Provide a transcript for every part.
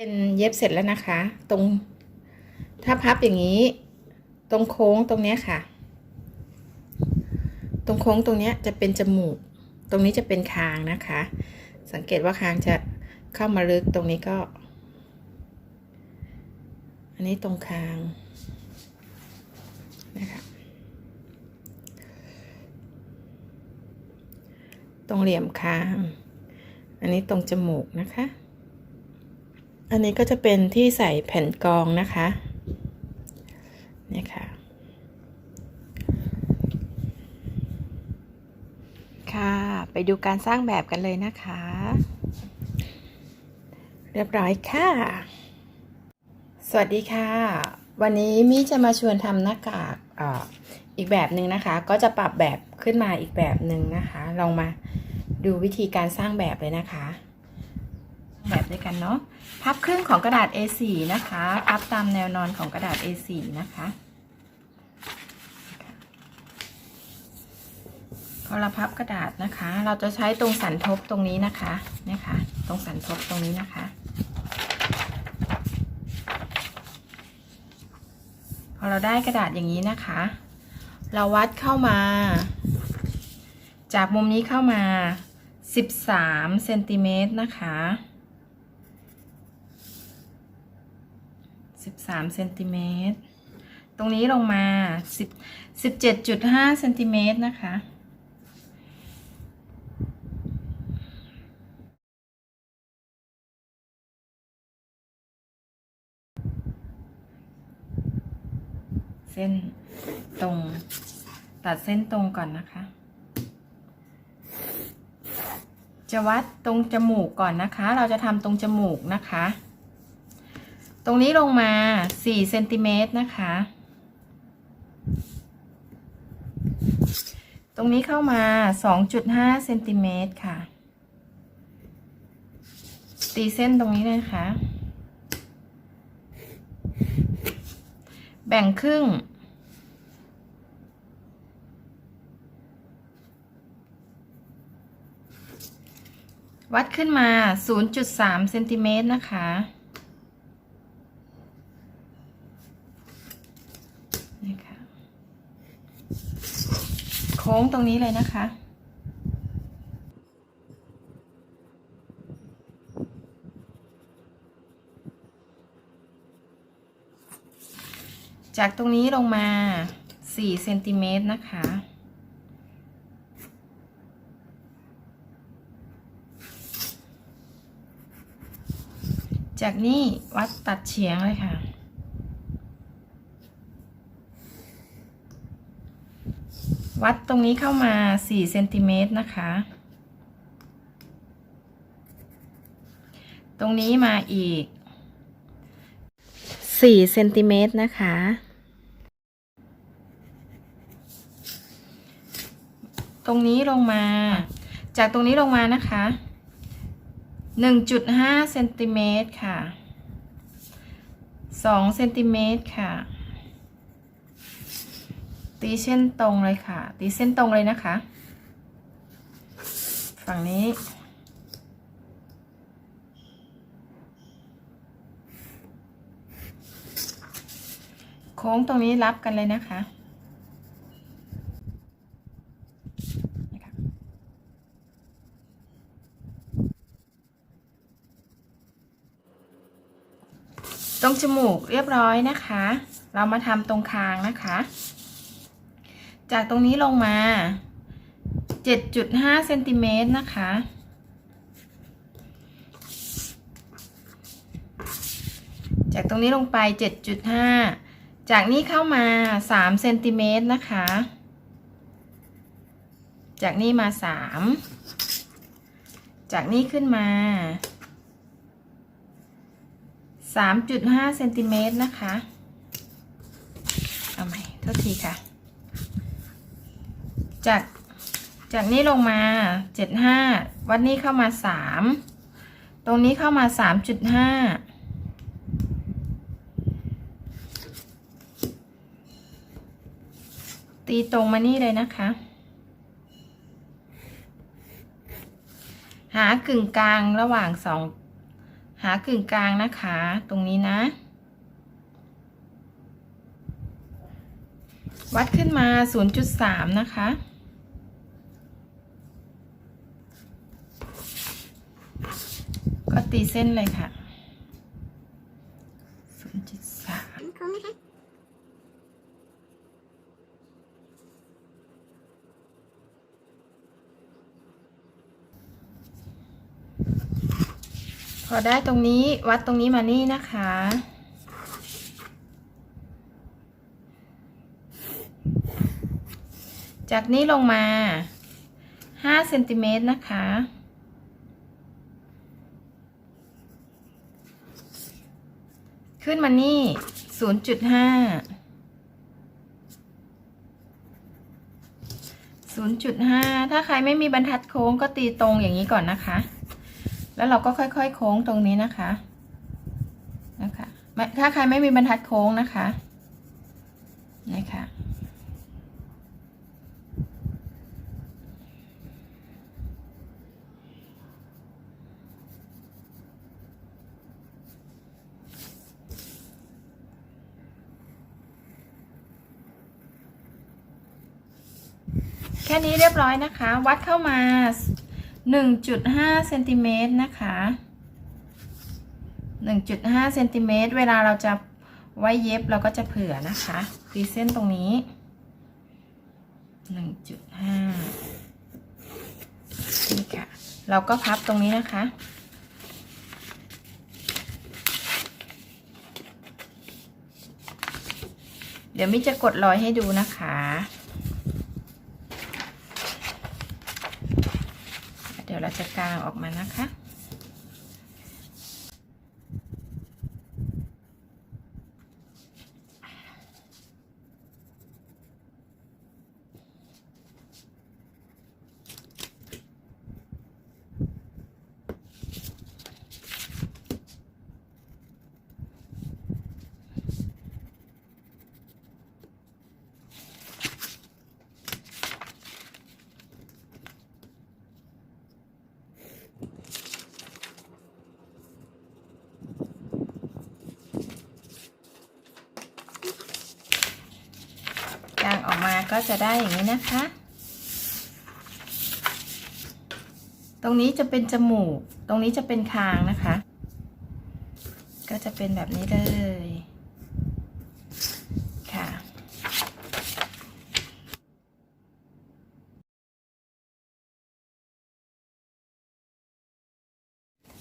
เป็นเย็บเสร็จแล้วนะคะ ตรงถ้าพับอย่างนี้ ตรงโค้งตรงเนี้ยค่ะ ตรงโค้งตรงเนี้ยจะเป็นจมูก ตรงนี้จะเป็นคางนะคะ สังเกตว่าคางจะเข้ามาลึกตรงนี้ก็ อันนี้ตรงคางนะคะตรงเหลี่ยมคาง อันนี้ตรงจมูกนะคะ อันนี้ก็จะเป็นที่ใส่แผ่นกรองนะคะเนี่ยค่ะค่ะ ไปดูการสร้างแบบกันเลยนะคะ เรียบร้อยค่ะ สวัสดีค่ะ วันนี้มิจะมาชวนทำหน้ากากออีกแบบหนึ่งนะคะ ก็จะปรับแบบขึ้นมาอีกแบบหนึ่งนะคะ ลองมาดูวิธีการสร้างแบบเลยนะคะ แบบด้วยกันเนาะ พับครึ่งของกระดาษ A4 นะคะ พับตามแนวนอนของกระดาษ A4 นะคะ พอเราพับกระดาษนะคะ เราจะใช้ตรงสันทบตรงนี้นะคะนี่ค่ะตรงสันทบตรงนี้นะคะ พอเราได้กระดาษอย่างนี้นะคะ เราวัดเข้ามา จากมุมนี้เข้ามา 13เซนติเมตรนะคะ 13เซนติเมตร ตรงนี้ลงมา10 17.5เซนติเมตรนะคะ เส้นตรง ตัดเส้นตรงก่อนนะคะ จะวัดตรงจมูกก่อนนะคะ เราจะทำตรงจมูกนะคะ ตรงนี้ลงมา4เซนติเมตรนะคะ ตรงนี้เข้ามา 2.5เซนติเมตรค่ะ ตีเส้นตรงนี้นะคะ แบ่งครึ่ง วัดขึ้นมา 0.3เซนติเมตรนะคะ นี่ค่ะ โค้งตรงนี้เลยนะคะ จากตรงนี้ลงมา4เซนติเมตรนะคะ จากนี้วัดตัดเฉียงเลยค่ะ วัดตรงนี้เข้ามา4เซนติเมตรนะคะ ตรงนี้มาอีก4เซนติเมตรนะคะ ตรงนี้ลงมา จากตรงนี้ลงมานะคะ1.5เซนติเมตรค่ะ2เซนติเมตรค่ะ ตีเส้นตรงเลยค่ะ ตีเส้นตรงเลยนะคะ ฝั่งนี้ โค้งตรงนี้รับกันเลยนะคะนี่ค่ะตรงจมูกเรียบร้อยนะคะ เรามาทำตรงคางนะคะ จากตรงนี้ลงมา 7.5เซนติเมตรนะคะ จากตรงนี้ลงไป 7.5 จากนี้เข้ามา3เซนติเมตรนะคะ จากนี้มา 3 จากนี้ขึ้นมา 3.5เซนติเมตรนะคะ เอาใหม่โทษทีค่ะ จากจากนี้ลงมา75วัดนี้เข้ามา3ตรงนี้เข้ามา3.5ตีตรงมานี่เลยนะคะ หากึ่งกลางระหว่างสองหากึ่งกลางนะคะ ตรงนี้นะ วัดขึ้นมา 0.3 นะคะ ก็ตีเส้นเลยค่ะ0.3โค้งนะคะพอได้ตรงนี้วัดตรงนี้มานี่นะคะ จากนี้ลงมา5เซนติเมตรนะคะ ขึ้นมานี่0.5 0.5ถ้าใครไม่มีบรรทัดโค้งก็ตีตรงอย่างนี้ก่อนนะคะ แล้วเราก็ค่อยๆโค้งตรงนี้นะคะ นะคะถ้าใครไม่มีบรรทัดโค้งนะคะ นะคะ ค่นี้เรียบร้อยนะคะ วัดเข้ามา 1.5เซนติเมตรนะคะ1.5เซนติเมตรเวลาเราจะไว้เย็บเราก็จะเผื่อนะคะตีเส้นตรงนี้ 1.5 นี่ค่ะ เราก็พับตรงนี้นะคะ เดี๋ยวมิจะกดรอยให้ดูนะคะ กลางออกมานะคะ ก็จะได้อย่างนี้นะคะ ตรงนี้จะเป็นจมูก ตรงนี้จะเป็นคางนะคะ ก็จะเป็นแบบนี้เลยค่ะ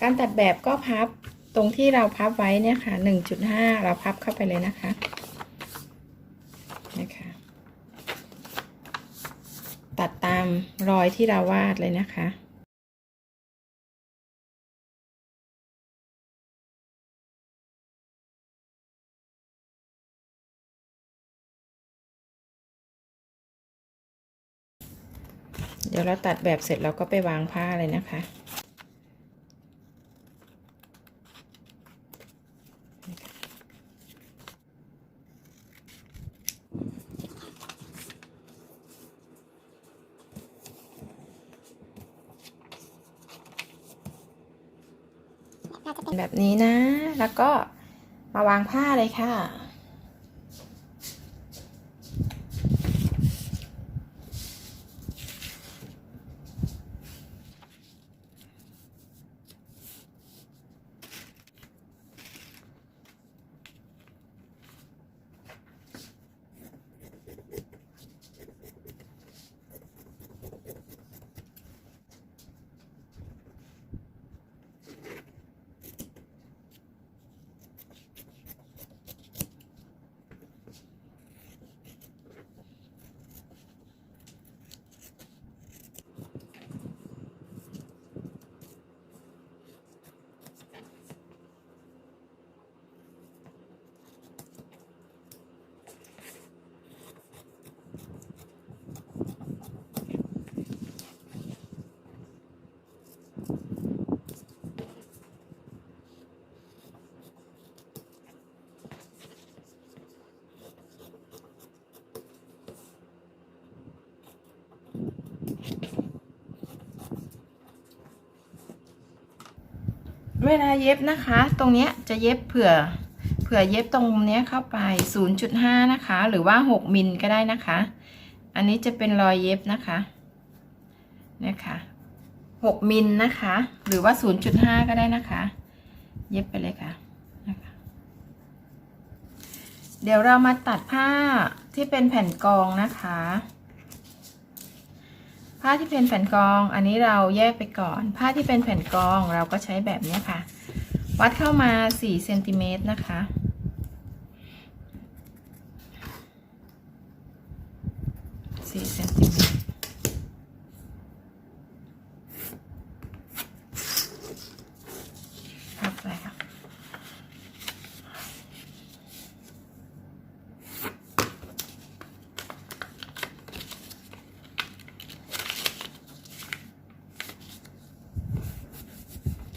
การตัดแบบก็พับตรงที่เราพับไว้เนี่ยค่ะ 1.5 เราพับเข้าไปเลยนะคะ นะคะ ตัดตามรอยที่เราวาดเลยนะคะเดี๋ยวเราตัดแบบเสร็จเราก็ไปวางผ้าเลยนะคะ เราจะเป็น แบบนี้นะ แล้ว ก็มาวางผ้าเลยค่ะ เวลาเย็บนะคะ ตรงเนี้ยจะเย็บเผื่อเผื่อเย็บตรงเนี้ยเข้าไป 0.5 นะคะ หรือว่า 6มิลก็ได้นะคะ อันนี้จะเป็นรอยเย็บนะคะนะคะ6มิลนะคะ หรือว่า 0.5 ก็ได้นะคะ เย็บไปเลยค่ะนะคะเดี๋ยวเรามาตัดผ้าที่เป็นแผ่นกองนะคะ ผ้าที่เป็นแผ่นกอง อันนี้เราแยกไปก่อน ผ้าที่เป็นแผ่นกองเราก็ใช้แบบนี้ค่ะ วัดเข้ามา4เซนติเมตรนะคะสี่เซนติเมตรพับไปค่ะ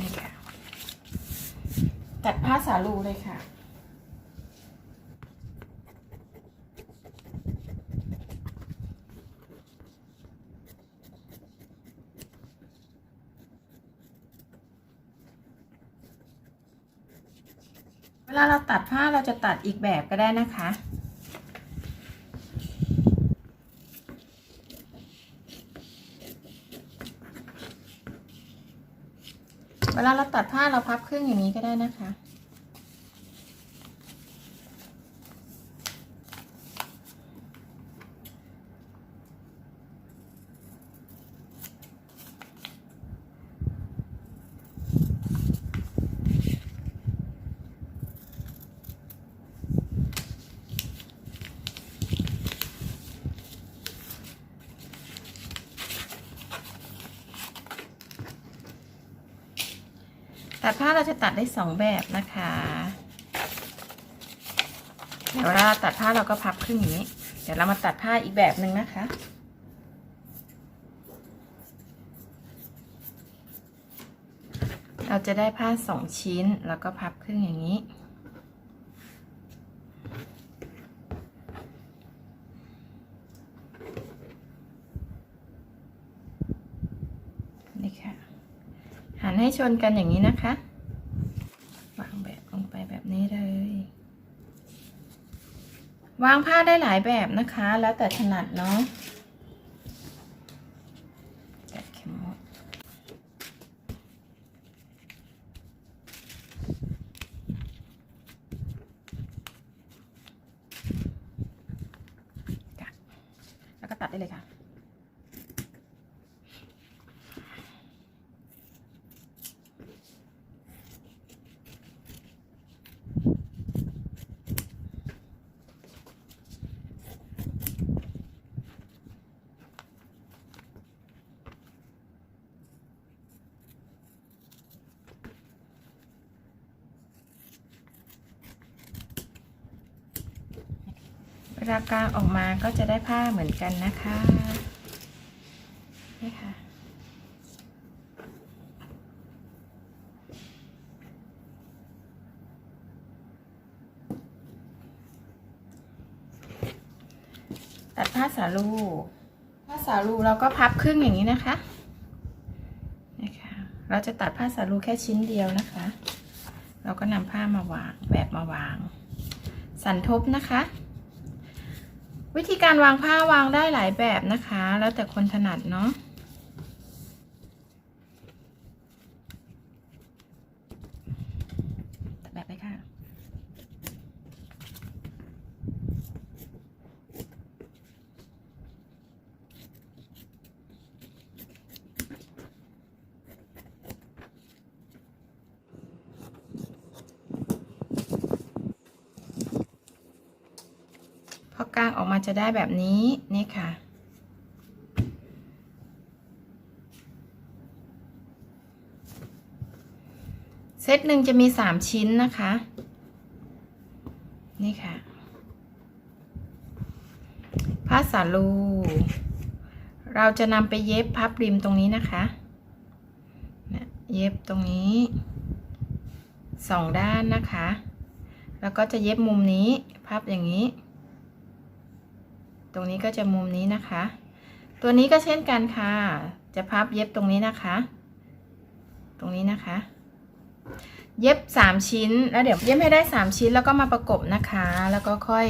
นี่ค่ะ ตัดผ้าสาลูเลยค่ะ เวลาเราตัดผ้าเราจะตัดอีกแบบก็ได้นะคะ เวลาเราตัดผ้าเราพับครึ่งอย่างนี้ก็ได้นะคะ จะตัดได้สองแบบนะคะเดี๋ยวเวลาตัดผ้าเราก็พับครึ่งอย่างนี้ เดี๋ยวเรามาตัดผ้าอีกแบบหนึ่งนะคะเราจะได้ผ้าสองชิ้นแล้วก็พับครึ่งอย่างนี้ นี่ค่ะ หันให้ชนกันอย่างนี้นะคะ วางแบบลงไปแบบนี้เลย วางผ้าได้หลายแบบนะคะ แล้วแต่ถนัดเนาะแต่เข็มหมดแล้วก็ตัดได้เลยค่ะ เวลากางออกมาก็จะได้ผ้าเหมือนกันนะคะนี่ค่ะตัดผ้าสาลูผ้าสาลูเราก็พับครึ่งอย่างนี้นะคะนี่ค่ะเราจะตัดผ้าสาลูแค่ชิ้นเดียวนะคะ เราก็นำผ้ามาวางแบบมาวาง สันทบนะคะ วิธีการวางผ้าวางได้หลายแบบนะคะ แล้วแต่คนถนัดเนาะตัดแบบเลยค่ะ พอกางออกมาจะได้แบบนี้นี่ค่ะ เซตหนึ่งจะมีสามชิ้นนะคะ นี่ค่ะผ้าสาลู เราจะนำไปเย็บพับริมตรงนี้นะคะเย็บตรงนี้สองด้านนะคะ แล้วก็จะเย็บมุมนี้ พับอย่างนี้ ตรงนี้ก็จะมุมนี้นะคะ ตัวนี้ก็เช่นกันค่ะ จะพับเย็บตรงนี้นะคะ ตรงนี้นะคะ เย็บสามชิ้น แล้วเดี๋ยวเย็บให้ได้สามชิ้นแล้วก็มาประกบนะคะ แล้วก็ค่อย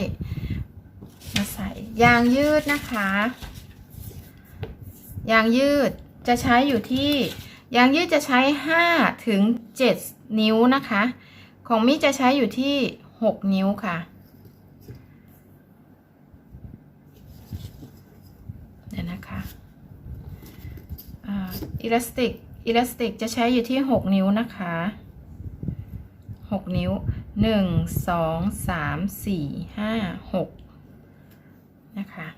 มาใส่ยางยืดนะคะ ยางยืดจะใช้อยู่ที่ยางยืดจะใช้ 5 ถึง 7 นิ้วนะคะ ของมิจะใช้อยู่ที่ 6 นิ้วค่ะ เดี๋ยวนะคะ อิลาสติกอิลาสติกจะใช้อยู่ที่ 6 นิ้วนะคะ 6 นิ้ว 1 2 3 4 5 6 นะคะ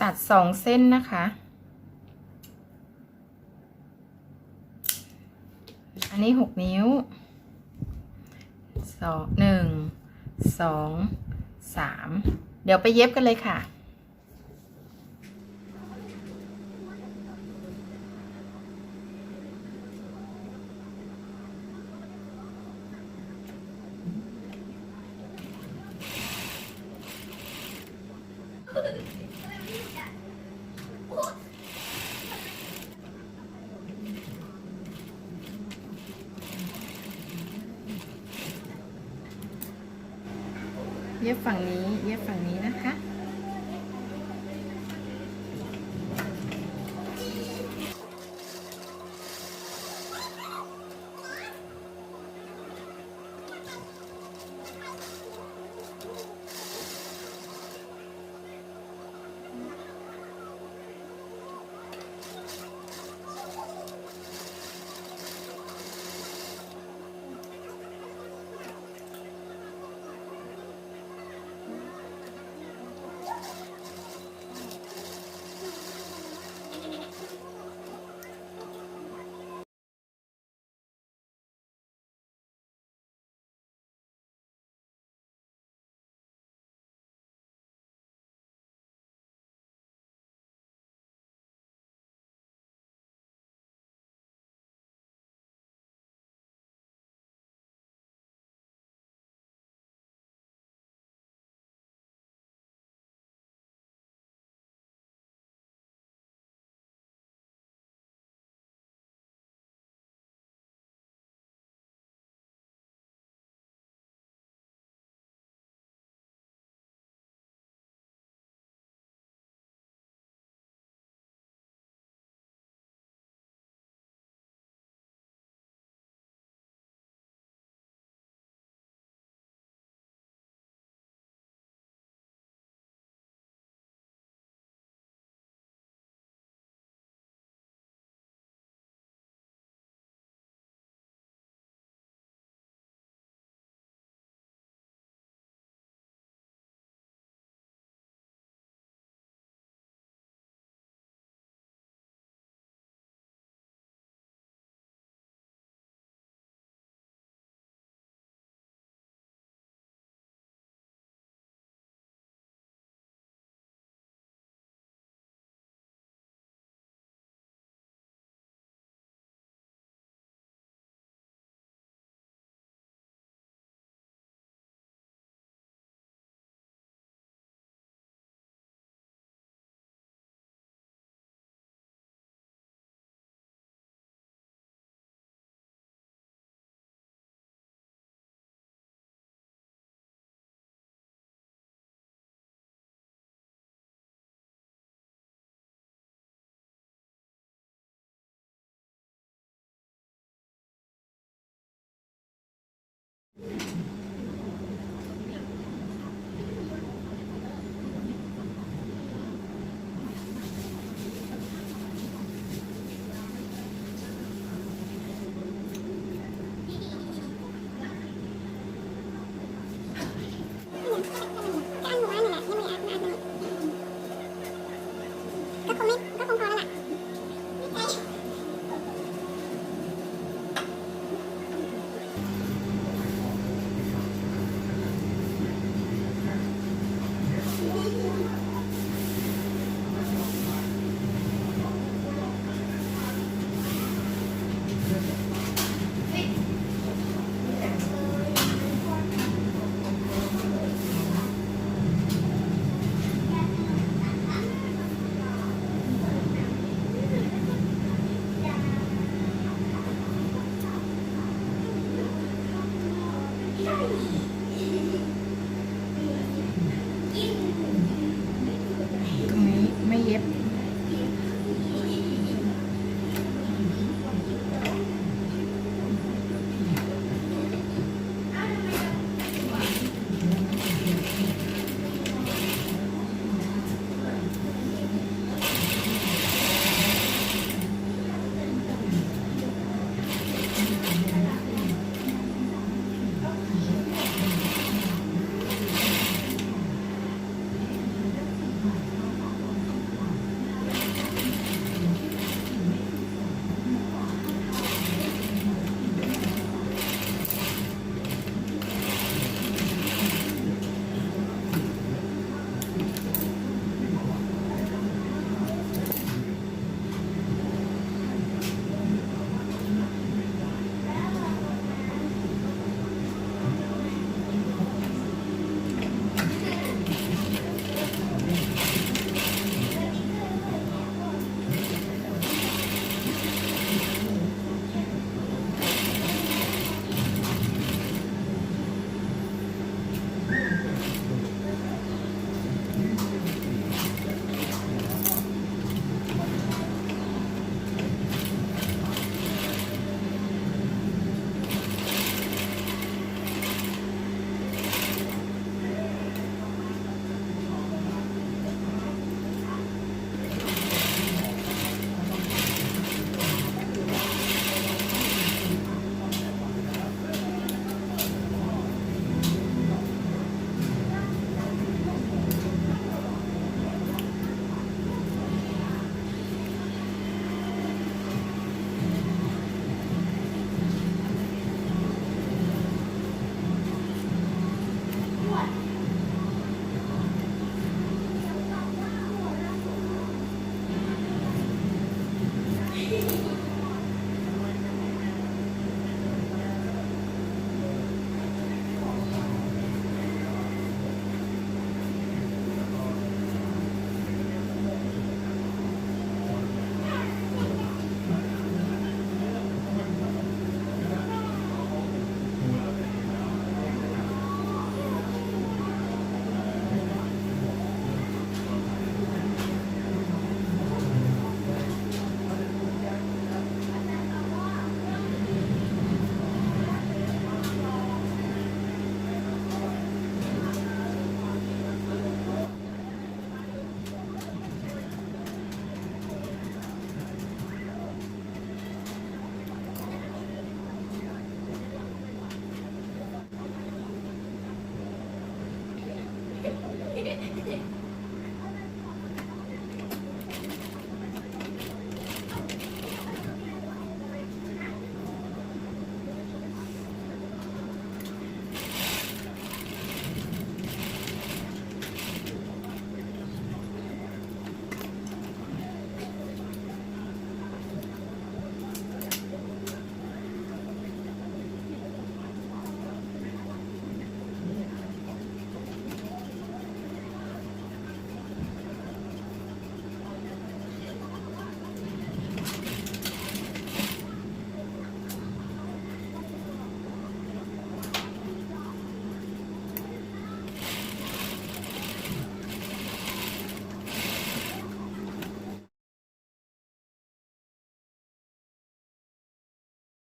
ตัด 2 เส้นนะคะ อันนี้ 6 นิ้วสองหนึ่งสองสามเดี๋ยวไปเย็บกันเลยค่ะ